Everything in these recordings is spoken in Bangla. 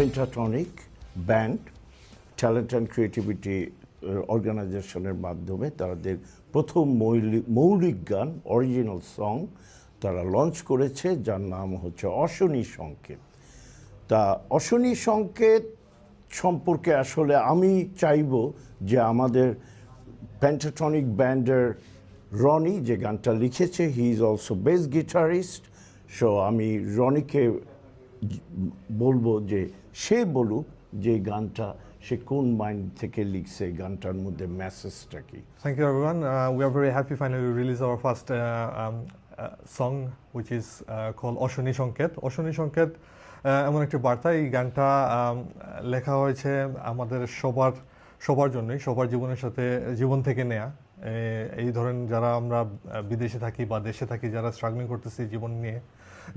Pentatonic band talent and creativity অর্গানাইজেশনের মাধ্যমে তাদের প্রথম মৌলিক মৌলিক গান অরিজিনাল সং তারা লঞ্চ করেছে, যার নাম হচ্ছে অশনি সংকেত। তা অশনি সংকেত সম্পর্কে আসলে আমি চাইব যে আমাদের প্যান্টাটনিক ব্যান্ডের রনি যে গানটা লিখেছে he is also bass guitarist so আমি রনিকে বলব যে সে বলুক যে গানটা, সে কোন মাইন্ড থেকে লিখছে গানটার মধ্যে মেসেজটা কি। Thank you everyone we are very happy finally release our first song which is call Ashani Sanket Ashani Sanket এমন একটি বার্তা। এই গানটা um, লেখা হয়েছে আমাদের সবার সবার জন্যই, সবার জীবনের সাথে, জীবন থেকে নেয়া। এই ধরেন যারা আমরা বিদেশে থাকি বা দেশে থাকি, যারা স্ট্রাগলিং করতেছি জীবন নিয়ে,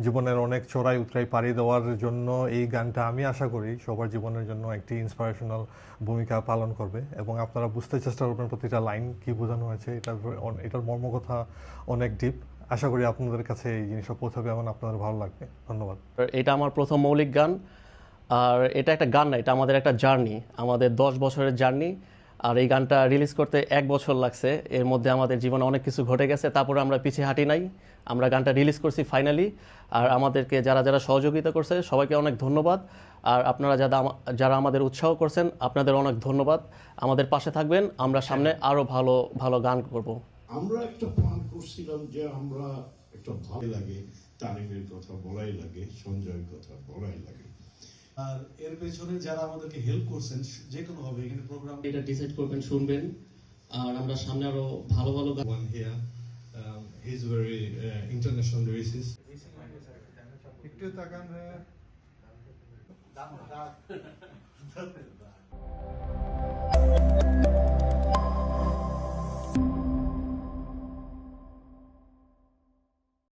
জীবনের অনেক চড়াই উতরাই পাড়ি দেওয়ার জন্য এই গানটা আমি আশা করি সবার জীবনের জন্য একটি ইন্সপিরেশনাল ভূমিকা পালন করবে। এবং আপনারা বুঝতে চেষ্টা করবেন প্রতিটা লাইন কি বোঝানো হয়েছে, এটার এটার মর্মকথা অনেক ডিপ আশা করি আপনাদের কাছে এই জিনিসটা পৌঁছাবে এবং আপনাদের ভালো লাগবে। ধন্যবাদ। এটা আমার প্রথম মৌলিক গান। আর এটা একটা গান না, এটা আমাদের একটা জার্নি আমাদের দশ বছরের জার্নি আর এই গানটা রিলিজ করতে এক বছর লাগছে। এর মধ্যে আমাদের জীবনে অনেক কিছু ঘটে গেছে তারপরে আমরা পিছিয়ে হাঁটি নাই। আমরা গানটা রিলিজ করছি ফাইনালি আর আমাদেরকে যারা যারা সহযোগিতা করছে সবাইকে অনেক ধন্যবাদ। আর আপনারা যারা যারা আমাদের উৎসাহ করছেন আপনাদের অনেক ধন্যবাদ। আমাদের পাশে থাকবেন আমরা সামনে আরও ভালো ভালো গান করব। আমরা একটা প্ল্যান করছিলাম যে আমরা একটা ভালো লাগে তানিমের কথা বলাই লাগে সঞ্জয়ের কথা বলাই লাগে। আর এর পেছনে যারা আমাদেরকে হেল্প করছেন যে কোনো ভাবে এখানে প্রোগ্রাম এটা ডিসাইড করবেন শুনবেন। আর আমরা সামনে আরও ভালো ভালো গান one he is very international lyricist. একটু তাকান